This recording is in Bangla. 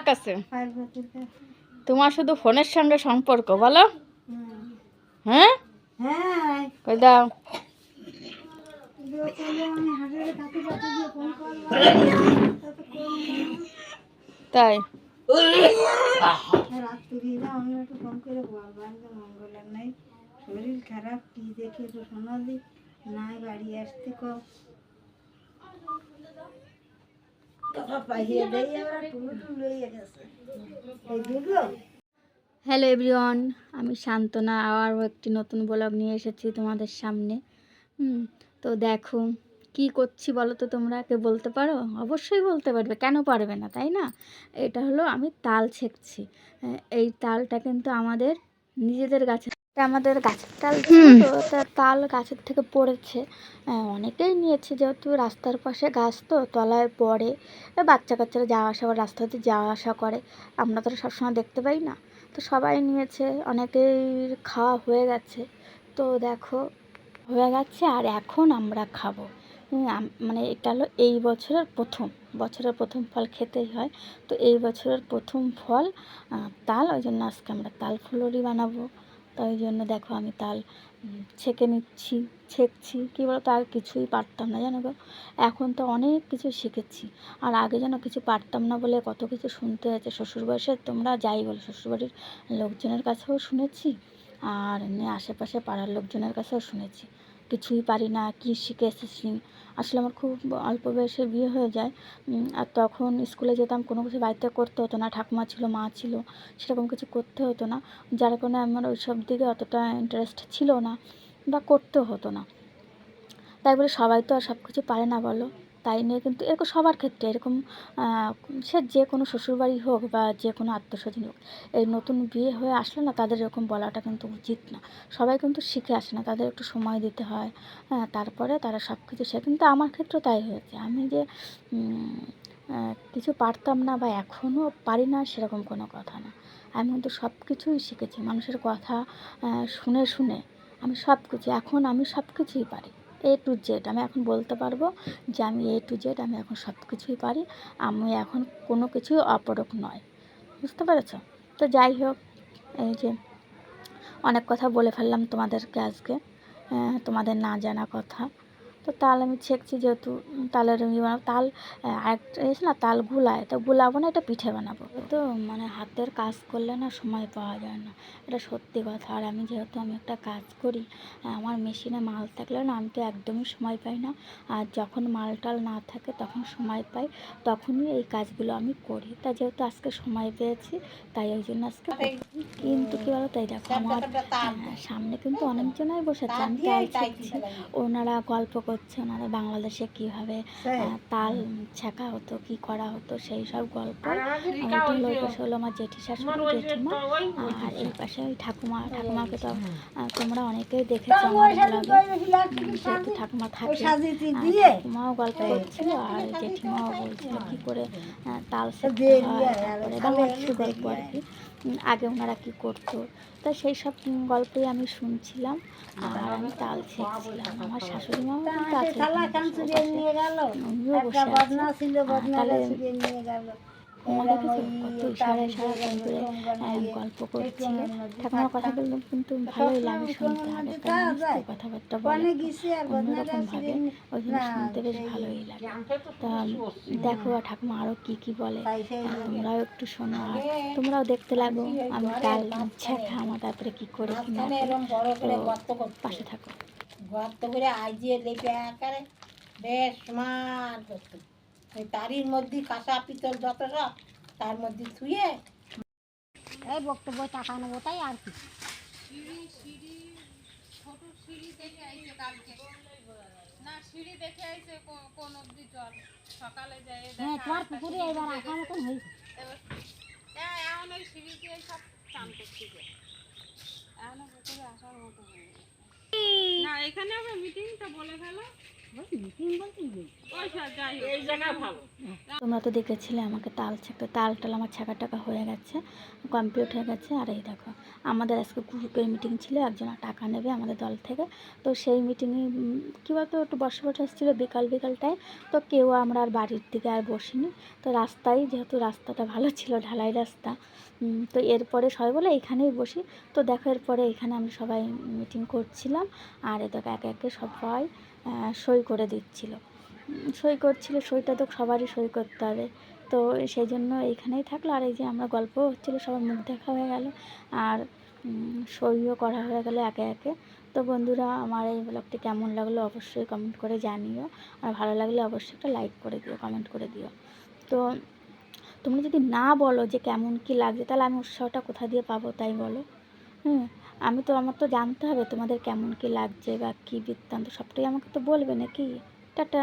কার কাছে? তোমার শুধু ফোনের সঙ্গে সম্পর্ক, বলো। হ্যাঁ। তাই শরীর খারাপ কি দেখে তো শোনা নাই বাড়ি আসতে কো হ্যালো এভরিওয়ান, আমি শান্তনা আবার একটি নতুন ব্লগ নিয়ে এসেছি তোমাদের সামনে। তো দেখো, কি করছি বলো তো তোমরা? কে বলতে পারো? অবশ্যই বলতে পারবে, কেন পারবে না, তাই না? এটা হলো আমি তাল ছেঁকছি। এই তালটা কিন্তু আমাদের নিজেদের এটা আমাদের গাছের তাল তো? তাল গাছের থেকে পড়েছে। অনেকেই নিয়েছে যেহেতু রাস্তার পাশে গাছ তো তলায় পড়ে। বাচ্চা কাচ্চারা যাওয়া আসা করে রাস্তাতে যাওয়া আসা করে। আমরা তো সবসময় দেখতে পাই না। তো সবাই নিয়েছে অনেকেই খাওয়া হয়ে গেছে। তো দেখো হয়ে গেছে আর এখন আমরা খাব। মানে এটা হলো এই বছরের প্রথম বছরের প্রথম ফল খেতেই হয়। তো এই বছরের প্রথম ফল তাল। ওই জন্য আজকে আমরা তাল ফুলরি বানাবো। তো ওই জন্য দেখো আমি তাল ছেঁকে নিচ্ছি, ছেঁকছি। কী বলো তো আর কিছুই পারতাম না, জানো গো? এখন তো অনেক কিছু শিখেছি। আর আগে যেন কিছু পারতাম না বলে কত কিছু শুনতে হয়েছে। শ্বশুর বয়সে তোমরা যাই বলো, শ্বশুরবাড়ির লোকজনের কাছেও শুনেছি। আর এমনি আশেপাশে পাড়ার লোকজনের কাছেও শুনেছি। কিছুই পারি না, কি শিখে এসেছি আসলে আমার খুব অল্প বয়সে বিয়ে হয়ে যায় আর তখন স্কুলে যেতাম, কোনো কিছু বাড়িতে করতে হতো না, ঠাকুমা ছিল, মা ছিল, সেরকম কিছু করতে হতো না। যার কারণে আমার ওই সব দিকে অতটা ইন্টারেস্ট ছিল না, বা করতেও হতো না। তাই বলে সবাই তো আর সব কিছু পারে না বলো। তাই নিয়ে কিন্তু এরকম সবার ক্ষেত্রে এরকম সে যে কোনো শ্বশুরবাড়ি হোক বা যে কোনো আত্মস্বজন হোক, এই নতুন বিয়ে হয়ে আসলে না তাদের এরকম বলাটা কিন্তু উচিত না। সবাই কিন্তু শিখে আসে না, তাদের একটু সময় দিতে হয় হ্যাঁ তারপরে তারা সব কিছু শেখে। কিন্তু আমার ক্ষেত্রেও তাই হয়েছে। আমি যে কিছু পারতাম না বা এখনও পারি না সেরকম কোনো কথা না। আমি কিন্তু সব কিছুই শিখেছি। মানুষের কথা শুনে শুনে আমি সব কিছু এখন আমি সব কিছুই পারি। এ টু জেড আমি এখন বলতে পারব যে আমি এ টু জেড আমি এখন সব কিছুই পারি। আমি এখন কোনো কিছুই অপরক নয়। বুঝতে পেরেছ? তো যাই হোক, এই যে অনেক কথা বলে ফেললাম তোমাদেরকে আজকে তোমাদের না জানা কথা। তো তাল আমি ছেঁকছি যেহেতু তালের ইয়ে বানাবো। তাল আরেকটা এসে না তাল গুলায়। তো গুলাবো না এটা পিঠে বানাবো। তো মানে হাতের কাজ করলে না সময় পাওয়া যায় না। এটা সত্যি কথা। আর আমি যেহেতু আমি একটা কাজ করি আমার মেশিনে মাল থাকলে না আমি তো একদমই সময় পাই না। আর যখন মাল টাল না থাকে তখন সময় পাই তখনই এই কাজগুলো আমি করি। তা যেহেতু আজকে সময় পেয়েছি তাই ওই জন্য আজকে কিন্তু কী বলো তাই দেখো আমার আহ, সামনে কিন্তু অনেকজনাই বসেছে। আমি তাই ছেঁকছি। ওনারা গল্প করছে ওনারা বাংলাদেশে কীভাবে তাল ছেঁকা হতো কি করা হতো সেই সব গল্প। হলো ওই পাশে হলো আমার জেঠি শাশুড়ি জেঠিমা। আর এই পাশে ওই ঠাকুমা ঠাকুমাকে তো তোমরা অনেকেই দেখেছ যেহেতু ঠাকুমা থাকে ঠাকুমাও গল্প করছিল আর জেঠিমাও বলছিল কি করে তাল হয় তারপরে গল্প আর কি আগে ওনারা কি করতো? তা সেই সব গল্পই আমি শুনছিলাম আর আমি তাল ছেঁকছিলাম। আমার শাশুড়ি মাও কিন্তু আছে থালা কান চুরিয়ে নিয়ে গেল একটা বদনা ছিল বদনা চুরিয়ে নিয়ে গেল। তোমরা দেখেছ কত ইশারা ইশারা করে আহ, গল্প করছে। ঠাকুমার কথা। কিন্তু ভালোই লাগে শুনতে। আগেকার কথাবার্তা বলে। অনেক গেছি আর বদনা অন্যরকম ভাবে। ওই জন্য শুনতে বেশ ভালোই লাগে। তা দেখো ঠাকুমা আরও কী কী বলে। তোমরাও একটু শোনো আর তোমরাও দেখতে লাগো। আমি ডাল ছেঁকা আমার তারপরে কী করে পাশে থাকো। গর্ত করে আজিয়ে লেপে আকারে বেশ মার করতো ওই তারির মধ্যে কাঁসা পিতল যত সব তার মধ্যে থুয়ে এই বক্তব্য টাকা নেব তাই আর কি। হ্যাঁ তোমার পুকুরে এবার আঁকা মতন হয়েছে। না এখানে হবে মিটিংটা বলে ফেলো। তোমরা তো দেখেছিলে আমাকে তাল ছাকতে তাল টাল আমার ছাকা টাকা হয়ে গেছে কমপ্লিট হয়ে গেছে। আর এই দেখো আমাদের আজকে গ্রুপের মিটিং ছিল একজন টাকা নেবে আমাদের দল থেকে। তো সেই মিটিংয়ে কী বলতো একটু বসে বসে এসেছিল বিকাল বিকালটায় তো কেউ আমরা আর বাড়ির দিকে আর বসিনি। তো রাস্তায় যেহেতু রাস্তাটা ভালো ছিল ঢালাই রাস্তা তো এরপরে সবাই বলে এখানেই বসি। তো দেখো এরপরে এখানে আমরা সবাই মিটিং করছিলাম। আর এ দেখো একে একে সবাই আহ, সই করে দিচ্ছিল। সই করছিল, সইটা তো সবারই সই করতে হবে। তো সেই জন্য এইখানেই থাকল। আর এই যে আমরা গল্প হচ্ছিল, সবার মুখ দেখা হয়ে গেল। আর সইও করা হয়ে গেল একে একে। তো বন্ধুরা, আমার এই ব্লগটি কেমন লাগল অবশ্যই কমেন্ট করে জানিও। আর ভালো লাগলে অবশ্যই একটা লাইক করে দিও কমেন্ট করে দিও। তো, তোমরা যদি না বলো যে কেমন কি লাগছে, তাহলে আমি উৎসাহটা কোথা দিয়ে পাবো তাই বলো। হুম। আমি তো, আমার তো জানতে হবে তোমাদের কেমন কি লাগছে বা কী বৃত্তান্ত, সবটাই আমাকে তো বলবে নাকি? টাটা।